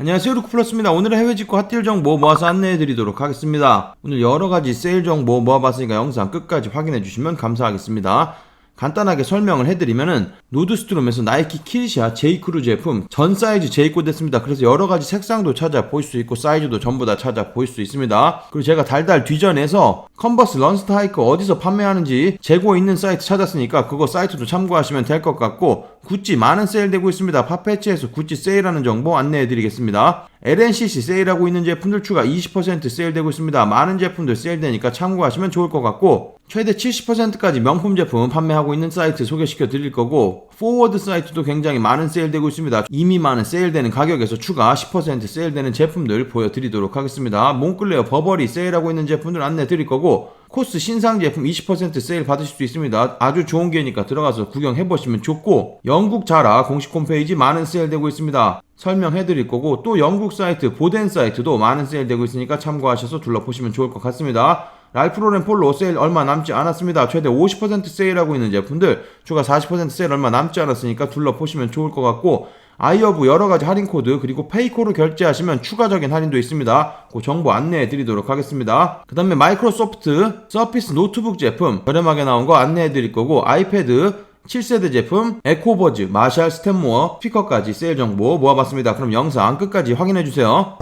안녕하세요 루크플러스입니다. 오늘은 해외 직구 핫딜 정보 모아서 안내해 드리도록 하겠습니다. 오늘 여러가지 세일 정보 모아봤으니까 영상 끝까지 확인해 주시면 감사하겠습니다. 간단하게 설명을 해드리면은 노드스트롬에서 나이키 킬샷 제이크루 제품 전 사이즈 재입고됐습니다. 그래서 여러 가지 색상도 찾아 보실 수 있고 사이즈도 전부 다 찾아 보실 수 있습니다. 그리고 제가 달달 뒤전에서 컨버스 런스타 하이커 어디서 판매하는지 재고 있는 사이트 찾았으니까 그거 사이트도 참고하시면 될 것 같고 구찌 많은 세일되고 있습니다. 파페치에서 구찌 세일하는 정보 안내해드리겠습니다. LNCC 세일하고 있는 제품들 추가 20% 세일되고 있습니다. 많은 제품들 세일되니까 참고하시면 좋을 것 같고 최대 70%까지 명품 제품 판매하고 있는 사이트 소개시켜 드릴 거고 포워드 사이트도 굉장히 많은 세일되고 있습니다. 이미 많은 세일되는 가격에서 추가 10% 세일되는 제품들 보여드리도록 하겠습니다. 몽클레어 버버리 세일하고 있는 제품들 안내 드릴 거고 코스 신상 제품 20% 세일 받으실 수 있습니다. 아주 좋은 기회니까 들어가서 구경해 보시면 좋고 영국 자라 공식 홈페이지 많은 세일되고 있습니다. 설명해 드릴 거고 또 영국 사이트 보덴 사이트도 많은 세일되고 있으니까 참고하셔서 둘러보시면 좋을 것 같습니다. 랄프로렌 폴로 세일 얼마 남지 않았습니다. 최대 50% 세일하고 있는 제품들 추가 40% 세일 얼마 남지 않았으니까 둘러보시면 좋을 것 같고 아이어브 여러가지 할인 코드 그리고 페이코로 결제하시면 추가적인 할인도 있습니다. 그 정보 안내해 드리도록 하겠습니다. 그 다음에 마이크로소프트 서피스 노트북 제품 저렴하게 나온 거 안내해 드릴 거고 아이패드 7세대 제품 에코버즈 마샬 스탠모어 스피커까지 세일 정보 모아봤습니다. 그럼 영상 끝까지 확인해 주세요.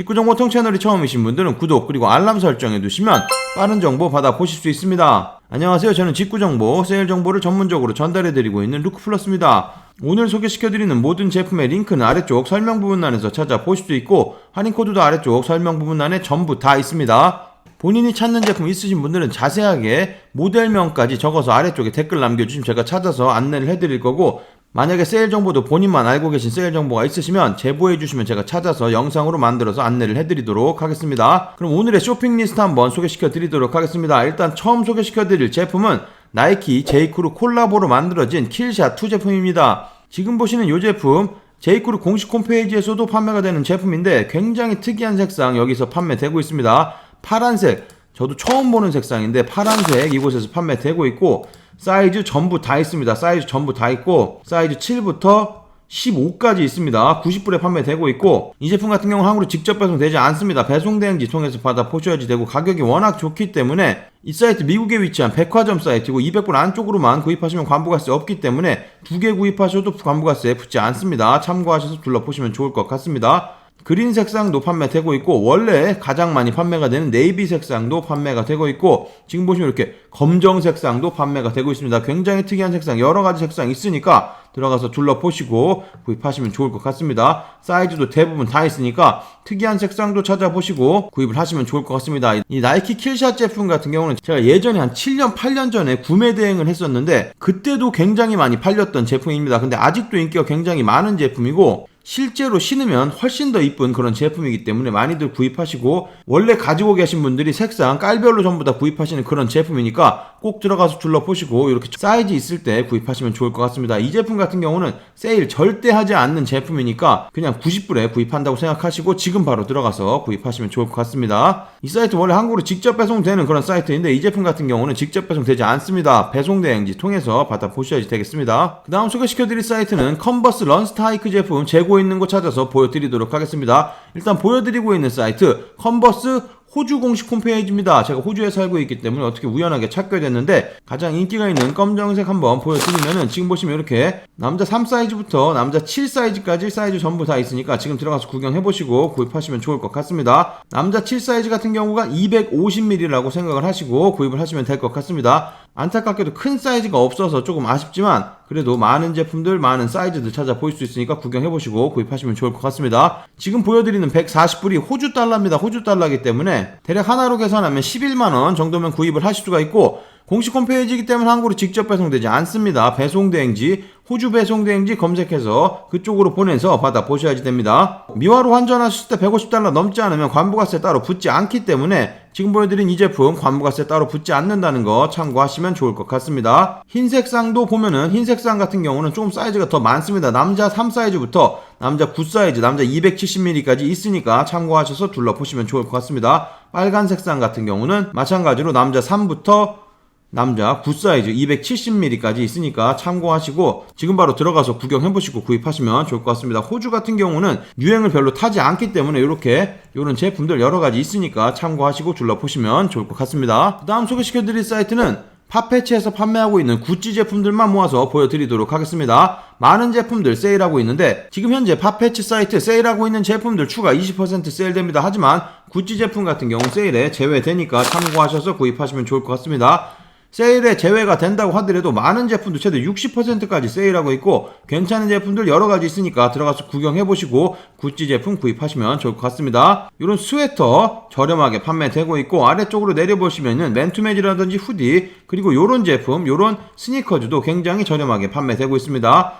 직구정보통 채널이 처음이신 분들은 구독 그리고 알람 설정해 두시면 빠른 정보 받아 보실 수 있습니다. 안녕하세요. 저는 직구정보 세일 정보를 전문적으로 전달해 드리고 있는 루크플러스입니다. 오늘 소개시켜 드리는 모든 제품의 링크는 아래쪽 설명 부분란에서 찾아 보실 수 있고 할인 코드도 아래쪽 설명 부분란에 전부 다 있습니다. 본인이 찾는 제품 있으신 분들은 자세하게 모델명까지 적어서 아래쪽에 댓글 남겨주시면 제가 찾아서 안내를 해드릴 거고 만약에 세일 정보도 본인만 알고 계신 세일 정보가 있으시면 제보해 주시면 제가 찾아서 영상으로 만들어서 안내를 해드리도록 하겠습니다. 그럼 오늘의 쇼핑 리스트 한번 소개시켜 드리도록 하겠습니다. 일단 처음 소개시켜 드릴 제품은 나이키 제이크루 콜라보로 만들어진 킬샷 2 제품입니다. 지금 보시는 이 제품 제이크루 공식 홈페이지에서도 판매가 되는 제품인데 굉장히 특이한 색상 여기서 판매되고 있습니다. 파란색 저도 처음 보는 색상인데 파란색 이곳에서 판매되고 있고 사이즈 전부 다 있습니다. 사이즈 전부 다 있고 사이즈 7부터 15까지 있습니다. 90불에 판매되고 있고 이 제품 같은 경우는 한국으로 직접 배송되지 않습니다. 배송 대행지 통해서 받아 보셔야지 되고 가격이 워낙 좋기 때문에 이 사이트 미국에 위치한 백화점 사이트고 200불 안쪽으로만 구입하시면 관부가세 없기 때문에 두 개 구입하셔도 관부가세 붙지 않습니다. 참고하셔서 둘러보시면 좋을 것 같습니다. 그린 색상도 판매되고 있고 원래 가장 많이 판매가 되는 네이비 색상도 판매가 되고 있고 지금 보시면 이렇게 검정 색상도 판매가 되고 있습니다. 굉장히 특이한 색상 여러 가지 색상 있으니까 들어가서 둘러보시고 구입하시면 좋을 것 같습니다. 사이즈도 대부분 다 있으니까 특이한 색상도 찾아보시고 구입을 하시면 좋을 것 같습니다. 이 나이키 킬샷 제품 같은 경우는 제가 예전에 한 7년, 8년 전에 구매 대행을 했었는데 그때도 굉장히 많이 팔렸던 제품입니다. 근데 아직도 인기가 굉장히 많은 제품이고 실제로 신으면 훨씬 더 이쁜 그런 제품이기 때문에 많이들 구입하시고 원래 가지고 계신 분들이 색상 깔별로 전부 다 구입하시는 그런 제품이니까 꼭 들어가서 둘러보시고 이렇게 사이즈 있을 때 구입하시면 좋을 것 같습니다. 이 제품 같은 경우는 세일 절대 하지 않는 제품이니까 그냥 90불에 구입한다고 생각하시고 지금 바로 들어가서 구입하시면 좋을 것 같습니다. 이 사이트 원래 한국으로 직접 배송되는 그런 사이트인데 이 제품 같은 경우는 직접 배송되지 않습니다. 배송 대행지 통해서 받아보셔야지 되겠습니다. 그 다음 소개시켜드릴 사이트는 컨버스 런스타이크 제품 재고 있는 곳 찾아서 보여드리도록 하겠습니다. 일단 보여드리고 있는 사이트 컨버스 호주 공식 홈페이지입니다. 제가 호주에 살고 있기 때문에 어떻게 우연하게 찾게 됐는데 가장 인기가 있는 검정색 한번 보여드리면은 지금 보시면 이렇게 남자 3 사이즈부터 남자 7 사이즈까지 사이즈 전부 다 있으니까 지금 들어가서 구경해보시고 구입하시면 좋을 것 같습니다. 남자 7 사이즈 같은 경우가 250ml라고 생각을 하시고 구입을 하시면 될 것 같습니다. 안타깝게도 큰 사이즈가 없어서 조금 아쉽지만 그래도 많은 제품들 많은 사이즈들 찾아볼 수 있으니까 구경해보시고 구입하시면 좋을 것 같습니다. 지금 보여드리는 140불이 호주 달러입니다. 호주 달러이기 때문에 대략 하나로 계산하면 11만원 정도면 구입을 하실 수가 있고 공식 홈페이지이기 때문에 한국으로 직접 배송되지 않습니다. 배송대행지, 호주 배송대행지 검색해서 그쪽으로 보내서 받아 보셔야지 됩니다. 미화로 환전하실 때 150달러 넘지 않으면 관부가세 따로 붙지 않기 때문에 지금 보여드린 이 제품 관부가세 따로 붙지 않는다는 거 참고하시면 좋을 것 같습니다. 흰색상도 보면은 흰색상 같은 경우는 조금 사이즈가 더 많습니다. 남자 3 사이즈부터 남자 9 사이즈, 남자 270ml까지 있으니까 참고하셔서 둘러보시면 좋을 것 같습니다. 빨간색상 같은 경우는 마찬가지로 남자 3부터 남자 굿사이즈 270mm까지 있으니까 참고하시고 지금 바로 들어가서 구경해보시고 구입하시면 좋을 것 같습니다. 호주 같은 경우는 유행을 별로 타지 않기 때문에 이렇게 이런 제품들 여러 가지 있으니까 참고하시고 둘러보시면 좋을 것 같습니다. 그 다음 소개시켜드릴 사이트는 팝패치에서 판매하고 있는 구찌 제품들만 모아서 보여드리도록 하겠습니다. 많은 제품들 세일하고 있는데 지금 현재 팝패치 사이트 세일하고 있는 제품들 추가 20% 세일됩니다. 하지만 구찌 제품 같은 경우 세일에 제외되니까 참고하셔서 구입하시면 좋을 것 같습니다. 세일에 제외가 된다고 하더라도 많은 제품들 최대 60%까지 세일하고 있고 괜찮은 제품들 여러 가지 있으니까 들어가서 구경해 보시고 구찌 제품 구입하시면 좋을 것 같습니다. 이런 스웨터 저렴하게 판매되고 있고 아래쪽으로 내려보시면은 맨투맨이라든지 후디 그리고 이런 제품 이런 스니커즈도 굉장히 저렴하게 판매되고 있습니다.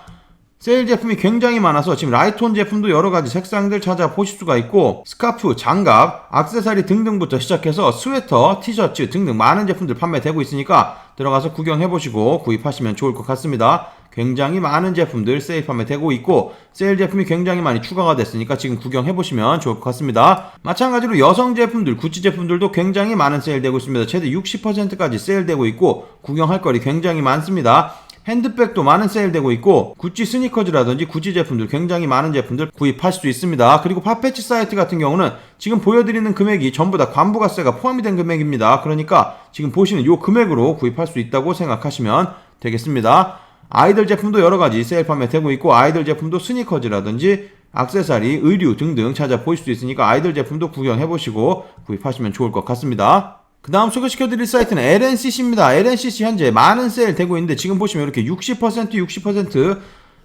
세일 제품이 굉장히 많아서 지금 라이톤 제품도 여러 가지 색상들 찾아 보실 수가 있고 스카프, 장갑, 악세사리 등등부터 시작해서 스웨터, 티셔츠 등등 많은 제품들 판매되고 있으니까 들어가서 구경해보시고 구입하시면 좋을 것 같습니다. 굉장히 많은 제품들 세일 판매되고 있고 세일 제품이 굉장히 많이 추가가 됐으니까 지금 구경해보시면 좋을 것 같습니다. 마찬가지로 여성 제품들, 구찌 제품들도 굉장히 많은 세일되고 있습니다. 최대 60%까지 세일되고 있고 구경할 거리 굉장히 많습니다. 핸드백도 많은 세일되고 있고 구찌 스니커즈라든지 구찌 제품들 굉장히 많은 제품들 구입할 수 있습니다. 그리고 팝패치 사이트 같은 경우는 지금 보여드리는 금액이 전부 다 관부가세가 포함이 된 금액입니다. 그러니까 지금 보시는 이 금액으로 구입할 수 있다고 생각하시면 되겠습니다. 아이들 제품도 여러 가지 세일 판매되고 있고 아이들 제품도 스니커즈라든지 악세사리, 의류 등등 찾아 보실 수 있으니까 아이들 제품도 구경해 보시고 구입하시면 좋을 것 같습니다. 그 다음 소개시켜드릴 사이트는 LNCC입니다. LNCC 현재 많은 세일 되고 있는데 지금 보시면 이렇게 60% 60%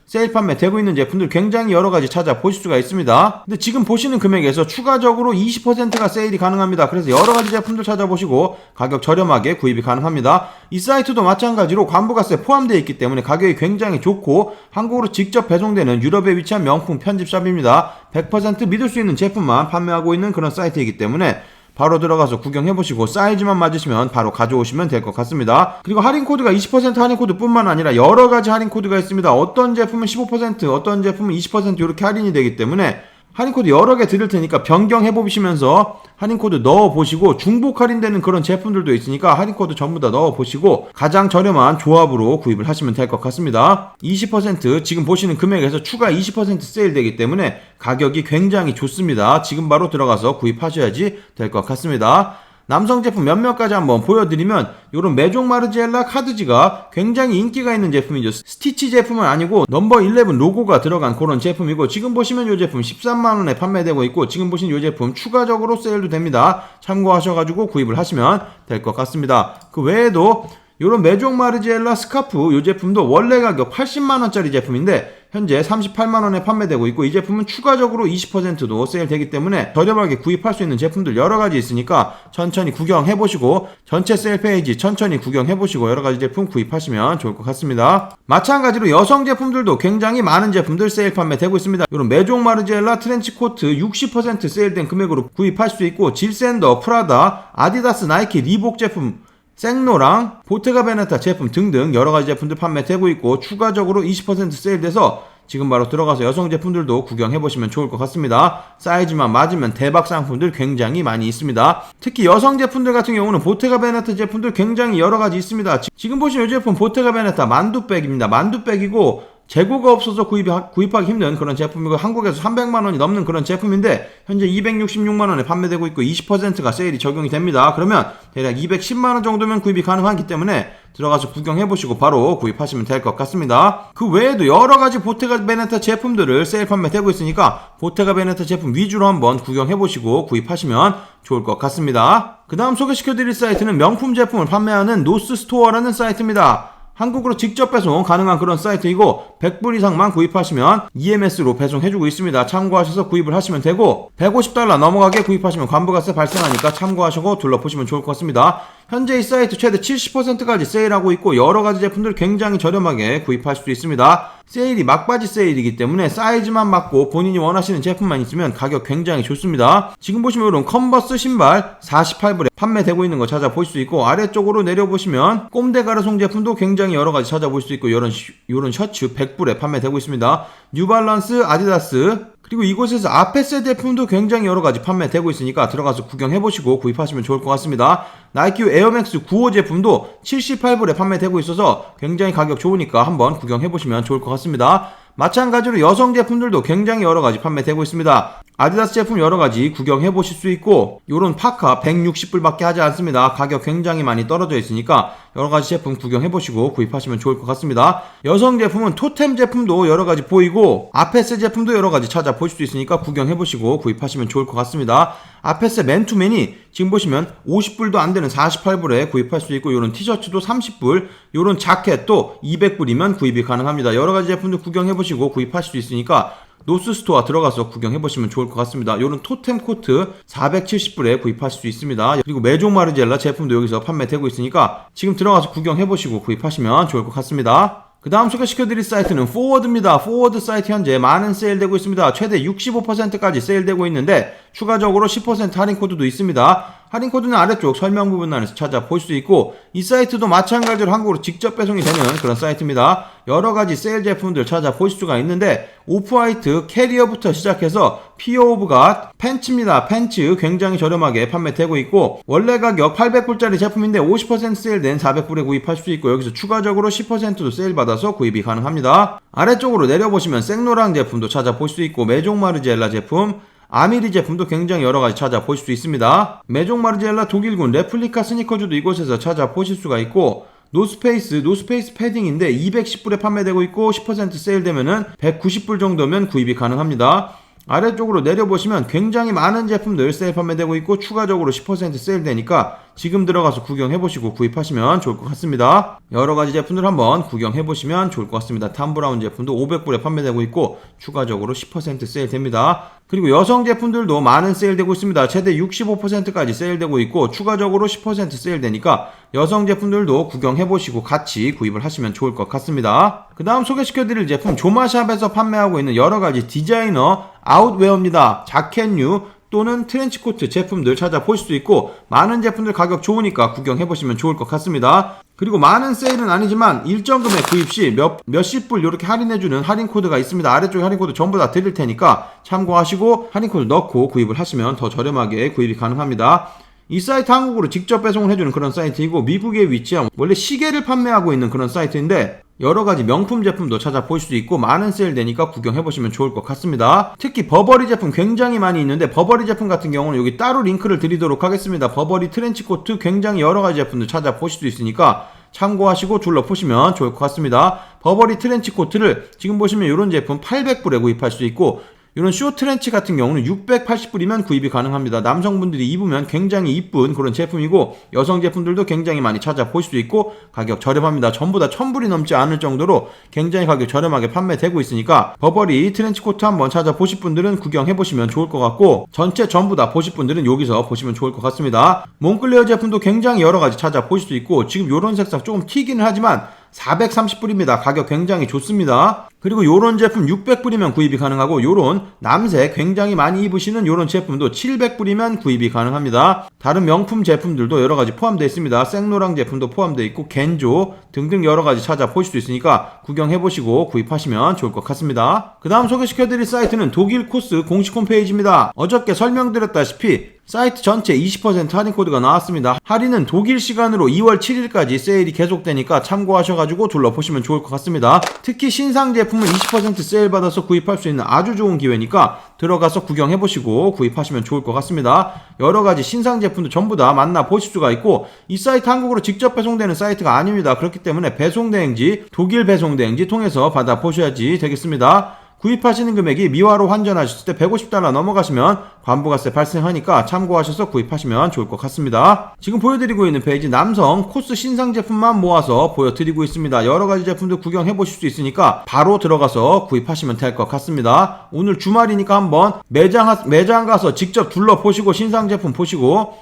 세일 판매 되고 있는 제품들 굉장히 여러 가지 찾아보실 수가 있습니다. 근데 지금 보시는 금액에서 추가적으로 20%가 세일이 가능합니다. 그래서 여러 가지 제품들 찾아보시고 가격 저렴하게 구입이 가능합니다. 이 사이트도 마찬가지로 관부가세 포함되어 있기 때문에 가격이 굉장히 좋고 한국으로 직접 배송되는 유럽에 위치한 명품 편집샵입니다. 100% 믿을 수 있는 제품만 판매하고 있는 그런 사이트이기 때문에 바로 들어가서 구경해보시고 사이즈만 맞으시면 바로 가져오시면 될 것 같습니다. 그리고 할인 코드가 20% 할인 코드뿐만 아니라 여러 가지 할인 코드가 있습니다. 어떤 제품은 15%, 어떤 제품은 20% 이렇게 할인이 되기 때문에 할인 코드 여러 개 드릴 테니까 변경해 보시면서 할인 코드 넣어 보시고 중복 할인되는 그런 제품들도 있으니까 할인 코드 전부 다 넣어 보시고 가장 저렴한 조합으로 구입을 하시면 될 것 같습니다. 20% 지금 보시는 금액에서 추가 20% 세일 되기 때문에 가격이 굉장히 좋습니다. 지금 바로 들어가서 구입하셔야지 될 것 같습니다. 남성 제품 몇몇 가지 한번 보여드리면 이런 메종 마르지엘라 카드지가 굉장히 인기가 있는 제품이죠. 스티치 제품은 아니고 넘버 11 로고가 들어간 그런 제품이고 지금 보시면 이 제품 13만원에 판매되고 있고 지금 보시는 이 제품 추가적으로 세일도 됩니다. 참고하셔가지고 구입을 하시면 될 것 같습니다. 그 외에도 이런 메종 마르지엘라 스카프 이 제품도 원래 가격 80만원짜리 제품인데 현재 38만원에 판매되고 있고 이 제품은 추가적으로 20%도 세일되기 때문에 저렴하게 구입할 수 있는 제품들 여러 가지 있으니까 천천히 구경해보시고 전체 세일 페이지 천천히 구경해보시고 여러 가지 제품 구입하시면 좋을 것 같습니다. 마찬가지로 여성 제품들도 굉장히 많은 제품들 세일 판매되고 있습니다. 이런 메종 마르지엘라 트렌치 코트 60% 세일된 금액으로 구입할 수 있고 질샌더, 프라다, 아디다스, 나이키, 리복 제품 생노랑 보테가 베네타 제품 등등 여러 가지 제품들 판매되고 있고 추가적으로 20% 세일돼서 지금 바로 들어가서 여성 제품들도 구경해 보시면 좋을 것 같습니다. 사이즈만 맞으면 대박 상품들 굉장히 많이 있습니다. 특히 여성 제품들 같은 경우는 보테가 베네타 제품들 굉장히 여러 가지 있습니다. 지- 지금 보시는 이 제품 보테가 베네타 만두백입니다. 만두백이고 재고가 없어서 구입이, 구입하기 힘든 그런 제품이고 한국에서 300만 원이 넘는 그런 제품인데 현재 266만 원에 판매되고 있고 20%가 세일이 적용이 됩니다. 그러면 대략 210만 원 정도면 구입이 가능하기 때문에 들어가서 구경해 보시고 바로 구입하시면 될 것 같습니다. 그 외에도 여러 가지 보테가 베네타 제품들을 세일 판매되고 있으니까 보테가 베네타 제품 위주로 한번 구경해 보시고 구입하시면 좋을 것 같습니다. 그 다음 소개시켜 드릴 사이트는 명품 제품을 판매하는 노스 스토어라는 사이트입니다. 한국으로 직접 배송 가능한 그런 사이트이고 100불 이상만 구입하시면 EMS로 배송해주고 있습니다. 참고하셔서 구입을 하시면 되고 150달러 넘어가게 구입하시면 관부가세 발생하니까 참고하시고 둘러보시면 좋을 것 같습니다. 현재 이 사이트 최대 70%까지 세일하고 있고 여러 가지 제품들 굉장히 저렴하게 구입할 수 있습니다. 세일이 막바지 세일이기 때문에 사이즈만 맞고 본인이 원하시는 제품만 있으면 가격 굉장히 좋습니다. 지금 보시면 이런 컨버스 신발 48불에 판매되고 있는 거 찾아볼 수 있고 아래쪽으로 내려보시면 꼼데 가르송 제품도 굉장히 여러 가지 찾아볼 수 있고 이런 이런 셔츠 100 불에 판매되고 있습니다. 뉴발란스, 아디다스 그리고 이곳에서 아페스 제품도 굉장히 여러 가지 판매되고 있으니까 들어가서 구경해보시고 구입하시면 좋을 것 같습니다. 나이키 에어맥스 95 제품도 78불에 판매되고 있어서 굉장히 가격 좋으니까 한번 구경해보시면 좋을 것 같습니다. 마찬가지로 여성 제품들도 굉장히 여러 가지 판매되고 있습니다. 아디다스 제품 여러 가지 구경해 보실 수 있고 요런 파카 160불밖에 하지 않습니다. 가격 굉장히 많이 떨어져 있으니까 여러 가지 제품 구경해 보시고 구입하시면 좋을 것 같습니다. 여성 제품은 토템 제품도 여러 가지 보이고 아페스 제품도 여러 가지 찾아 보실 수 있으니까 구경해 보시고 구입하시면 좋을 것 같습니다. 아페스 맨투맨이 지금 보시면 50불도 안 되는 48불에 구입할 수 있고 요런 티셔츠도 30불, 요런 자켓도 200불이면 구입이 가능합니다. 여러 가지 제품도 구경해 보시고 구입하실 수 있으니까 노스 스토어 들어가서 구경해 보시면 좋을 것 같습니다. 요런 토템 코트 470불에 구입하실 수 있습니다. 그리고 메종 마르젤라 제품도 여기서 판매되고 있으니까 지금 들어가서 구경해 보시고 구입하시면 좋을 것 같습니다. 그 다음 소개시켜드릴 사이트는 포워드입니다. 포워드 사이트 현재 많은 세일되고 있습니다. 최대 65%까지 세일되고 있는데 추가적으로 10% 할인 코드도 있습니다. 할인 코드는 아래쪽 설명 부분란에서 찾아볼 수 있고 이 사이트도 마찬가지로 한국으로 직접 배송이 되는 그런 사이트입니다. 여러 가지 세일 제품들 찾아볼 수가 있는데 오프화이트 캐리어부터 시작해서 피어 오브 갓 팬츠입니다. 팬츠 굉장히 저렴하게 판매되고 있고 원래 가격 800불짜리 제품인데 50% 세일된 400불에 구입할 수 있고 여기서 추가적으로 10%도 세일 받아서 구입이 가능합니다. 아래쪽으로 내려보시면 생로랑 제품도 찾아볼 수 있고 메종 마르젤라 제품 아미리 제품도 굉장히 여러 가지 찾아보실 수 있습니다. 메종 마르젤라 독일군 레플리카 스니커즈도 이곳에서 찾아보실 수가 있고 노스페이스, 노스페이스 패딩인데 210불에 판매되고 있고 10% 세일되면은 190불 정도면 구입이 가능합니다. 아래쪽으로 내려보시면 굉장히 많은 제품들 세일 판매되고 있고 추가적으로 10% 세일되니까 지금 들어가서 구경해보시고 구입하시면 좋을 것 같습니다. 여러가지 제품들 한번 구경해보시면 좋을 것 같습니다. 탐브라운 제품도 500불에 판매되고 있고 추가적으로 10% 세일됩니다. 그리고 여성 제품들도 많은 세일되고 있습니다. 최대 65%까지 세일되고 있고 추가적으로 10% 세일되니까 여성 제품들도 구경해보시고 같이 구입을 하시면 좋을 것 같습니다. 그 다음 소개시켜드릴 제품 조마샵에서 판매하고 있는 여러가지 디자이너 아웃웨어입니다. 자켓류 또는 트렌치코트 제품들 찾아보실 수 있고 많은 제품들 가격 좋으니까 구경해보시면 좋을 것 같습니다. 그리고 많은 세일은 아니지만 일정 금액 구입 시 몇, 몇십 불 이렇게 할인해주는 할인 코드가 있습니다. 아래쪽에 할인 코드 전부 다 드릴 테니까 참고하시고 할인 코드 넣고 구입을 하시면 더 저렴하게 구입이 가능합니다. 이 사이트 한국으로 직접 배송을 해주는 그런 사이트이고 미국에 위치한 원래 시계를 판매하고 있는 그런 사이트인데 여러 가지 명품 제품도 찾아볼 수 있고 많은 세일 되니까 구경해 보시면 좋을 것 같습니다. 특히 버버리 제품 굉장히 많이 있는데 버버리 제품 같은 경우는 여기 따로 링크를 드리도록 하겠습니다. 버버리 트렌치 코트 굉장히 여러 가지 제품들 찾아보실 수 있으니까 참고하시고 둘러보시면 좋을 것 같습니다. 버버리 트렌치 코트를 지금 보시면 이런 제품 800불에 구입할 수 있고 이런 쇼 트렌치 같은 경우는 680불이면 구입이 가능합니다. 남성분들이 입으면 굉장히 이쁜 그런 제품이고 여성 제품들도 굉장히 많이 찾아보실 수 있고 가격 저렴합니다. 전부 다 1000불이 넘지 않을 정도로 굉장히 가격 저렴하게 판매되고 있으니까 버버리 트렌치 코트 한번 찾아보실 분들은 구경해 보시면 좋을 것 같고 전체 전부 다 보실 분들은 여기서 보시면 좋을 것 같습니다. 몽클레어 제품도 굉장히 여러 가지 찾아보실 수 있고 지금 이런 색상 조금 튀기는 하지만 430불입니다. 가격 굉장히 좋습니다. 그리고 요런 제품 600불이면 구입이 가능하고 요런 남색 굉장히 많이 입으시는 요런 제품도 700불이면 구입이 가능합니다. 다른 명품 제품들도 여러 가지 포함되어 있습니다. 생로랑 제품도 포함되어 있고 겐조 등등 여러 가지 찾아보실 수 있으니까 구경해 보시고 구입하시면 좋을 것 같습니다. 그 다음 소개시켜 드릴 사이트는 독일 코스 공식 홈페이지입니다. 어저께 설명드렸다시피 사이트 전체 20% 할인 코드가 나왔습니다. 할인은 독일 시간으로 2월 7일까지 세일이 계속되니까 참고하셔가지고 둘러보시면 좋을 것 같습니다. 특히 신상 제품 은 20% 세일 받아서 구입할 수 있는 아주 좋은 기회니까 들어가서 구경해 보시고 구입하시면 좋을 것 같습니다. 여러 가지 신상 제품도 전부 다 만나 보실 수가 있고 이 사이트 한국으로 직접 배송되는 사이트가 아닙니다. 그렇기 때문에 배송 대행지, 독일 배송 대행지 통해서 받아 보셔야지 되겠습니다. 구입하시는 금액이 미화로 환전하셨을 때 150달러 넘어가시면 관부가세 발생하니까 참고하셔서 구입하시면 좋을 것 같습니다. 지금 보여드리고 있는 페이지 남성 코스 신상 제품만 모아서 보여드리고 있습니다. 여러 가지 제품들 구경해 보실 수 있으니까 바로 들어가서 구입하시면 될 것 같습니다. 오늘 주말이니까 한번 매장, 매장 가서 직접 둘러보시고 신상 제품 보시고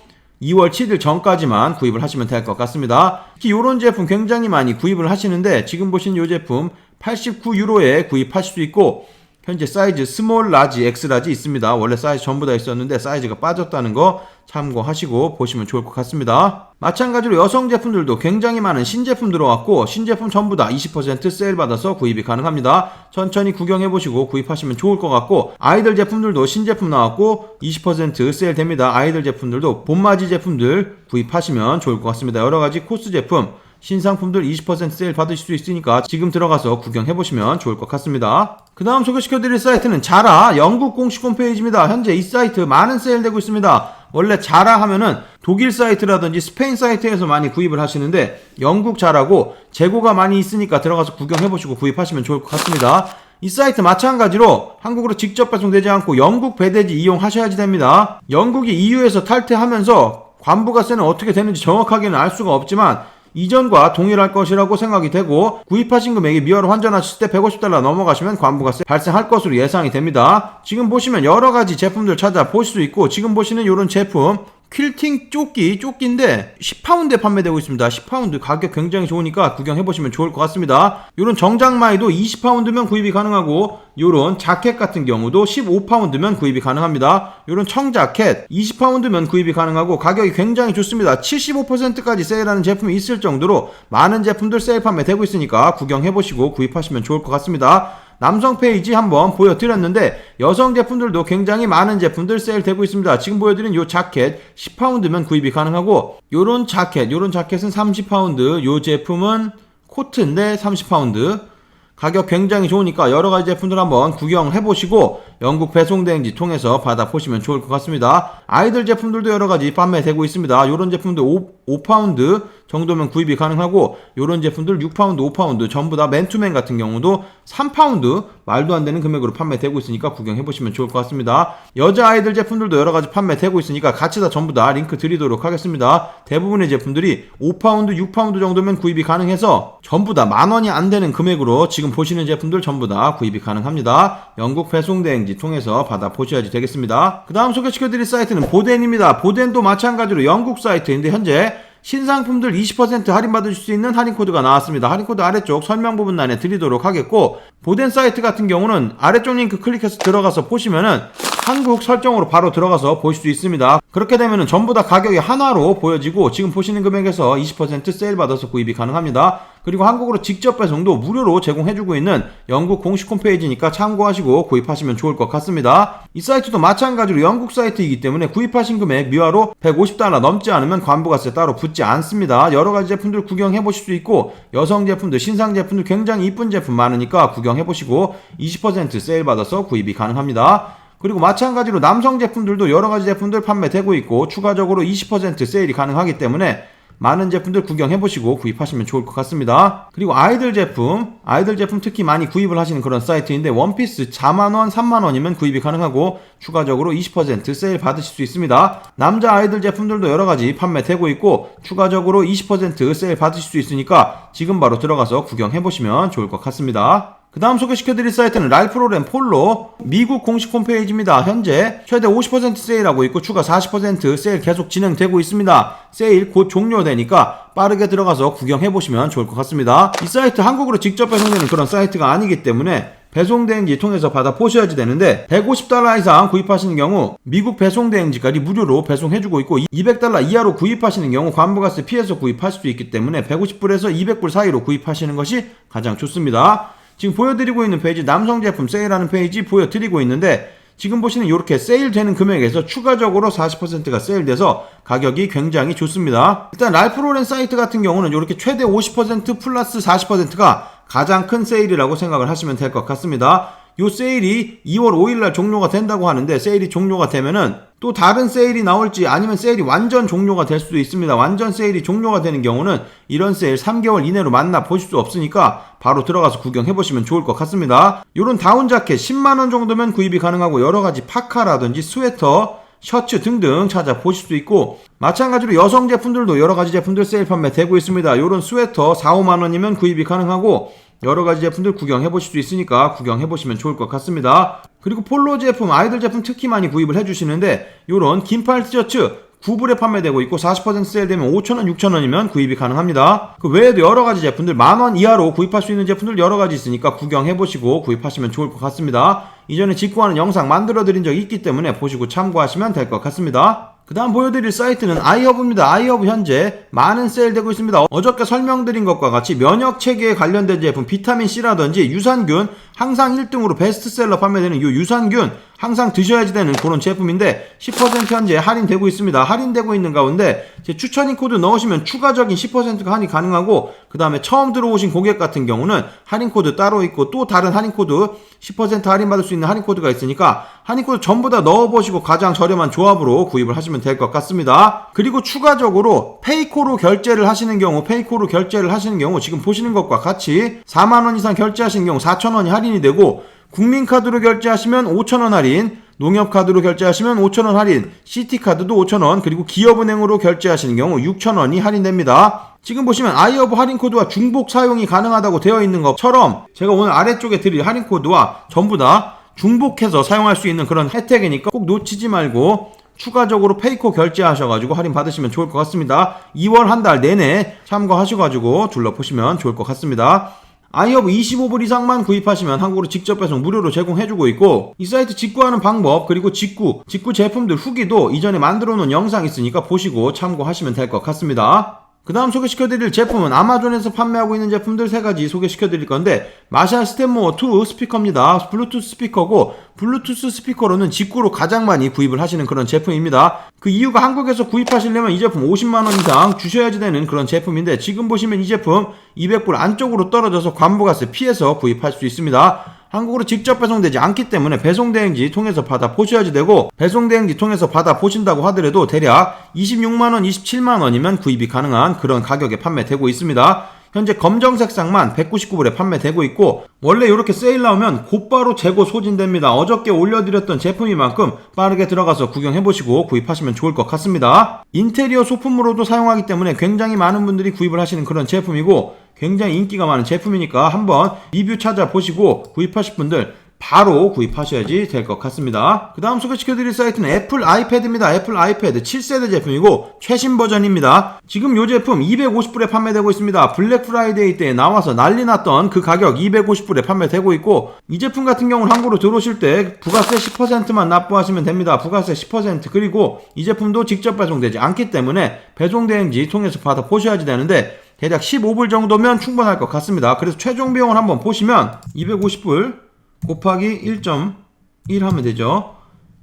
2월 7일 전까지만 구입을 하시면 될 것 같습니다. 특히 이런 제품 굉장히 많이 구입을 하시는데 지금 보신 이 제품 89유로에 구입하실 수 있고 현재 사이즈 스몰, 라지, 엑스 라지 있습니다. 원래 사이즈 전부 다 있었는데 사이즈가 빠졌다는 거 참고하시고 보시면 좋을 것 같습니다. 마찬가지로 여성 제품들도 굉장히 많은 신제품 들어왔고 신제품 전부 다 20% 세일 받아서 구입이 가능합니다. 천천히 구경해 보시고 구입하시면 좋을 것 같고 아이들 제품들도 신제품 나왔고 20% 세일 됩니다. 아이들 제품들도 봄맞이 제품들 구입하시면 좋을 것 같습니다. 여러 가지 코스 제품 신상품들 20% 세일 받으실 수 있으니까 지금 들어가서 구경해 보시면 좋을 것 같습니다. 그 다음 소개시켜드릴 사이트는 자라 영국 공식 홈페이지입니다. 현재 이 사이트 많은 세일되고 있습니다. 원래 자라 하면은 독일 사이트라든지 스페인 사이트에서 많이 구입을 하시는데 영국 자라고 재고가 많이 있으니까 들어가서 구경해 보시고 구입하시면 좋을 것 같습니다. 이 사이트 마찬가지로 한국으로 직접 배송되지 않고 영국 배대지 이용하셔야지 됩니다. 영국이 EU에서 탈퇴하면서 관부가세는 어떻게 되는지 정확하게는 알 수가 없지만 이전과 동일할 것이라고 생각이 되고 구입하신 금액이 미화로 환전하실 때 150달러 넘어가시면 관부가세 발생할 것으로 예상이 됩니다. 지금 보시면 여러 가지 제품들 찾아 보실 수 있고 지금 보시는 이런 제품 퀼팅 조끼, 조끼인데 10파운드에 판매되고 있습니다. 10파운드 가격 굉장히 좋으니까 구경해보시면 좋을 것 같습니다. 이런 정장마이도 20파운드면 구입이 가능하고 이런 자켓 같은 경우도 15파운드면 구입이 가능합니다. 이런 청자켓 20파운드면 구입이 가능하고 가격이 굉장히 좋습니다. 75%까지 세일하는 제품이 있을 정도로 많은 제품들 세일 판매되고 있으니까 구경해보시고 구입하시면 좋을 것 같습니다. 남성 페이지 한번 보여드렸는데 여성 제품들도 굉장히 많은 제품들 세일되고 있습니다. 지금 보여드린 요 자켓 10파운드면 구입이 가능하고 요런 자켓 요런 자켓은 30파운드 요 제품은 코트인데 30파운드 가격 굉장히 좋으니까 여러 가지 제품들 한번 구경해 보시고 영국 배송 대행지 통해서 받아 보시면 좋을 것 같습니다. 아이들 제품들도 여러 가지 판매되고 있습니다. 요런 제품들 5, 파운드 정도면 구입이 가능하고 요런 제품들 6파운드, 5파운드 전부 다 맨투맨 같은 경우도 3파운드 말도 안 되는 금액으로 판매되고 있으니까 구경해 보시면 좋을 것 같습니다. 여자 아이들 제품들도 여러 가지 판매되고 있으니까 같이 다 전부 다 링크 드리도록 하겠습니다. 대부분의 제품들이 5파운드, 6파운드 정도면 구입이 가능해서 전부 다 만 원이 안 되는 금액으로 지금 보시는 제품들 전부 다 구입이 가능합니다. 영국 배송 대행 지 통해서 받아 보셔야지 되겠습니다. 그 다음 소개시켜드릴 사이트는 보덴입니다. 보덴도 마찬가지로 영국 사이트인데 현재 신상품들 20% 할인받으실 수 있는 할인 코드가 나왔습니다. 할인 코드 아래쪽 설명 부분란에 드리도록 하겠고 보덴 사이트 같은 경우는 아래쪽 링크 클릭해서 들어가서 보시면은 한국 설정으로 바로 들어가서 보실 수 있습니다. 그렇게 되면은 전부 다 가격이 하나로 보여지고 지금 보시는 금액에서 20% 세일 받아서 구입이 가능합니다. 그리고 한국으로 직접 배송도 무료로 제공해주고 있는 영국 공식 홈페이지니까 참고하시고 구입하시면 좋을 것 같습니다. 이 사이트도 마찬가지로 영국 사이트이기 때문에 구입하신 금액 미화로 150달러 넘지 않으면 관부가세 따로 붙지 않습니다. 여러 가지 제품들 구경해 보실 수 있고 여성 제품들, 신상 제품들 굉장히 이쁜 제품 많으니까 구경해 보시고 20% 세일 받아서 구입이 가능합니다. 그리고 마찬가지로 남성 제품들도 여러 가지 제품들 판매되고 있고 추가적으로 20% 세일이 가능하기 때문에 많은 제품들 구경해 보시고 구입하시면 좋을 것 같습니다. 그리고 아이들 제품, 아이들 제품 특히 많이 구입을 하시는 그런 사이트인데 원피스 4만 원, 3만 원이면 구입이 가능하고 추가적으로 20% 세일 받으실 수 있습니다. 남자 아이들 제품들도 여러 가지 판매되고 있고 추가적으로 20% 세일 받으실 수 있으니까 지금 바로 들어가서 구경해 보시면 좋을 것 같습니다. 그 다음 소개시켜드릴 사이트는 랄프로렌 폴로 미국 공식 홈페이지입니다. 현재 최대 50% 세일하고 있고 추가 40% 세일 계속 진행되고 있습니다. 세일 곧 종료되니까 빠르게 들어가서 구경해보시면 좋을 것 같습니다. 이 사이트 한국으로 직접 배송되는 그런 사이트가 아니기 때문에 배송대행지 통해서 받아 보셔야지 되는데 150달러 이상 구입하시는 경우 미국 배송대행지까지 무료로 배송해주고 있고 200달러 이하로 구입하시는 경우 관부가세 피해서 구입하실 수 있기 때문에 150불에서 200불 사이로 구입하시는 것이 가장 좋습니다. 지금 보여드리고 있는 페이지 남성 제품 세일하는 페이지 보여드리고 있는데 지금 보시는 이렇게 세일되는 금액에서 추가적으로 40%가 세일돼서 가격이 굉장히 좋습니다. 일단 랄프 로렌 사이트 같은 경우는 이렇게 최대 50% 플러스 40%가 가장 큰 세일이라고 생각을 하시면 될 것 같습니다. 요 세일이 2월 5일날 종료가 된다고 하는데 세일이 종료가 되면은 또 다른 세일이 나올지 아니면 세일이 완전 종료가 될 수도 있습니다. 완전 세일이 종료가 되는 경우는 이런 세일 3개월 이내로 만나 보실 수 없으니까 바로 들어가서 구경해 보시면 좋을 것 같습니다. 요런 다운 자켓 10만 원 정도면 구입이 가능하고 여러 가지 파카라든지 스웨터 셔츠 등등 찾아보실 수 있고 마찬가지로 여성 제품들도 여러 가지 제품들 세일 판매되고 있습니다. 요런 스웨터 4, 5만 원이면 구입이 가능하고 여러 가지 제품들 구경해 보실 수 있으니까 구경해 보시면 좋을 것 같습니다. 그리고 폴로 제품, 아이들 제품 특히 많이 구입을 해 주시는데 요런 긴팔 티셔츠 9불에 판매되고 있고 40% 세일되면 5,000원, 6,000원이면 구입이 가능합니다. 그 외에도 여러 가지 제품들 만원 이하로 구입할 수 있는 제품들 여러 가지 있으니까 구경해 보시고 구입하시면 좋을 것 같습니다. 이전에 직구하는 영상 만들어 드린 적이 있기 때문에 보시고 참고하시면 될 것 같습니다. 그 다음 보여드릴 사이트는 아이허브입니다. 아이허브 현재 많은 세일되고 있습니다. 어저께 설명드린 것과 같이 면역 체계에 관련된 제품 비타민C라든지 유산균 항상 1등으로 베스트셀러 판매되는 이 유산균 항상 드셔야지 되는 그런 제품인데 10% 현재 할인되고 있습니다. 할인되고 있는 가운데 제 추천인 코드 넣으시면 추가적인 10%가 할인 가능하고 그 다음에 처음 들어오신 고객 같은 경우는 할인 코드 따로 있고 또 다른 할인 코드 10% 할인 받을 수 있는 할인 코드가 있으니까 할인 코드 전부 다 넣어보시고 가장 저렴한 조합으로 구입을 하시면 될 것 같습니다. 그리고 추가적으로 페이코로 결제를 하시는 경우 페이코로 결제를 하시는 경우 지금 보시는 것과 같이 4만원 이상 결제하시는 경우 4천원이 할인 이 되고 국민카드로 결제하시면 5천원 할인 농협카드로 결제하시면 5천원 할인, CT카드도 5천원, 그리고 기업은행으로 결제하시는 경우 6천원이 할인됩니다. 지금 보시면 아이어브 할인 코드와 중복 사용이 가능하다고 되어 있는 것처럼 제가 오늘 아래쪽에 드릴 할인 코드와 전부 다 중복해서 사용할 수 있는 그런 혜택이니까 꼭 놓치지 말고 추가적으로 페이코 결제하셔가지고 할인 받으시면 좋을 것 같습니다. 2월 한 달 내내 참고하셔가지고 둘러보시면 좋을 것 같습니다. 아이허브 25불 이상만 구입하시면 한국으로 직접 배송 무료로 제공해주고 있고 이 사이트 직구하는 방법 그리고 직구 직구 제품들 후기도 이전에 만들어 놓은 영상 있으니까 보시고 참고하시면 될 것 같습니다. 그 다음 소개시켜드릴 제품은 아마존에서 판매하고 있는 제품들 세 가지 소개시켜드릴 건데 마샬 스탠모어 2 스피커입니다. 블루투스 스피커고 블루투스 스피커로는 직구로 가장 많이 구입을 하시는 그런 제품입니다. 그 이유가 한국에서 구입하시려면 이 제품 50만원 이상 주셔야지 되는 그런 제품인데 지금 보시면 이 제품 200불 안쪽으로 떨어져서 관부가세 피해서 구입할 수 있습니다. 한국으로 직접 배송되지 않기 때문에 배송대행지 통해서 받아 보셔야지 되고 배송대행지 통해서 받아 보신다고 하더라도 대략 26만원, 27만원이면 구입이 가능한 그런 가격에 판매되고 있습니다. 현재 검정 색상만 199불에 판매되고 있고 원래 이렇게 세일 나오면 곧바로 재고 소진됩니다. 어저께 올려드렸던 제품이만큼 빠르게 들어가서 구경해보시고 구입하시면 좋을 것 같습니다. 인테리어 소품으로도 사용하기 때문에 굉장히 많은 분들이 구입을 하시는 그런 제품이고 굉장히 인기가 많은 제품이니까 한번 리뷰 찾아보시고 구입하실 분들 바로 구입하셔야지 될 것 같습니다. 그 다음 소개시켜드릴 사이트는 애플 아이패드입니다. 애플 아이패드 7세대 제품이고 최신 버전입니다. 지금 이 제품 250불에 판매되고 있습니다. 블랙 프라이데이 때 나와서 난리 났던 그 가격 250불에 판매되고 있고 이 제품 같은 경우는 한국으로 들어오실 때 부가세 10%만 납부하시면 됩니다. 부가세 10% 그리고 이 제품도 직접 배송되지 않기 때문에 배송대행지 통해서 받아 보셔야지 되는데 대략 15불 정도면 충분할 것 같습니다. 그래서 최종 비용을 한번 보시면 250불 곱하기 1.1 하면 되죠.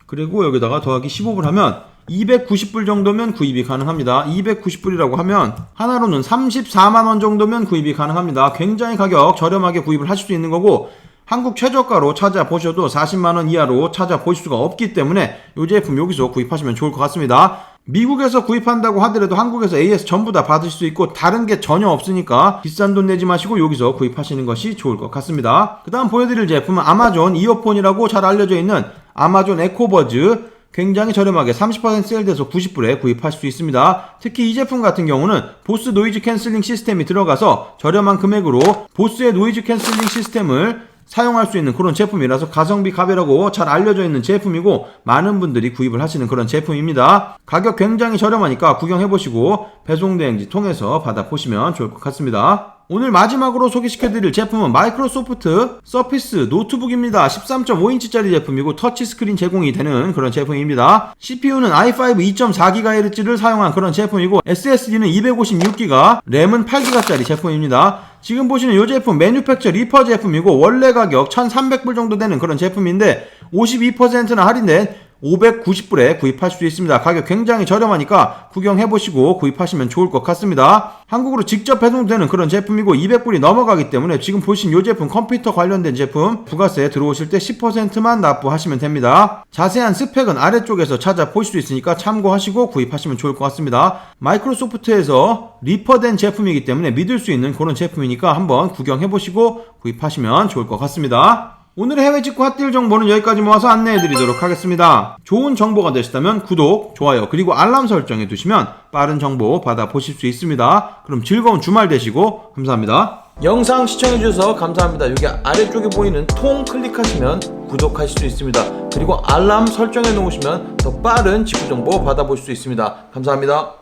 그리고 여기다가 더하기 15불 하면 290불 정도면 구입이 가능합니다. 290불이라고 하면 하나로는 34만원 정도면 구입이 가능합니다. 굉장히 가격 저렴하게 구입을 하실 수 있는 거고 한국 최저가로 찾아보셔도 40만원 이하로 찾아보실 수가 없기 때문에 이 제품 여기서 구입하시면 좋을 것 같습니다. 미국에서 구입한다고 하더라도 한국에서 AS 전부 다 받을 수 있고 다른 게 전혀 없으니까 비싼 돈 내지 마시고 여기서 구입하시는 것이 좋을 것 같습니다. 그 다음 보여드릴 제품은 아마존 이어폰이라고 잘 알려져 있는 아마존 에코버즈 굉장히 저렴하게 30% 세일돼서 90불에 구입할 수 있습니다. 특히 이 제품 같은 경우는 보스 노이즈 캔슬링 시스템이 들어가서 저렴한 금액으로 보스의 노이즈 캔슬링 시스템을 사용할 수 있는 그런 제품이라서 가성비 가벼라고 잘 알려져 있는 제품이고 많은 분들이 구입을 하시는 그런 제품입니다. 가격 굉장히 저렴하니까 구경해보시고 배송대행지 통해서 받아보시면 좋을 것 같습니다. 오늘 마지막으로 소개시켜드릴 제품은 마이크로소프트 서피스 노트북입니다. 13.5인치짜리 제품이고 터치스크린 제공이 되는 그런 제품입니다. CPU는 i5 2.4GHz를 사용한 그런 제품이고 SSD는 256GB, 램은 8GB짜리 제품입니다. 지금 보시는 이 제품 매뉴팩처 리퍼 제품이고 원래 가격 1,300불 정도 되는 그런 제품인데 52%나 할인된 590불에 구입할 수 있습니다. 가격 굉장히 저렴하니까 구경해보시고 구입하시면 좋을 것 같습니다. 한국으로 직접 배송되는 그런 제품이고 200불이 넘어가기 때문에 지금 보신 이 제품 컴퓨터 관련된 제품 부가세 들어오실 때 10%만 납부하시면 됩니다. 자세한 스펙은 아래쪽에서 찾아보실 수 있으니까 참고하시고 구입하시면 좋을 것 같습니다. 마이크로소프트에서 리퍼된 제품이기 때문에 믿을 수 있는 그런 제품이니까 한번 구경해보시고 구입하시면 좋을 것 같습니다. 오늘의 해외 직구 핫딜 정보는 여기까지 모아서 안내해 드리도록 하겠습니다. 좋은 정보가 되셨다면 구독, 좋아요, 그리고 알람 설정해 두시면 빠른 정보 받아보실 수 있습니다. 그럼 즐거운 주말 되시고 감사합니다. 영상 시청해 주셔서 감사합니다. 여기 아래쪽에 보이는 통 클릭하시면 구독하실 수 있습니다. 그리고 알람 설정해 놓으시면 더 빠른 직구 정보 받아보실 수 있습니다. 감사합니다.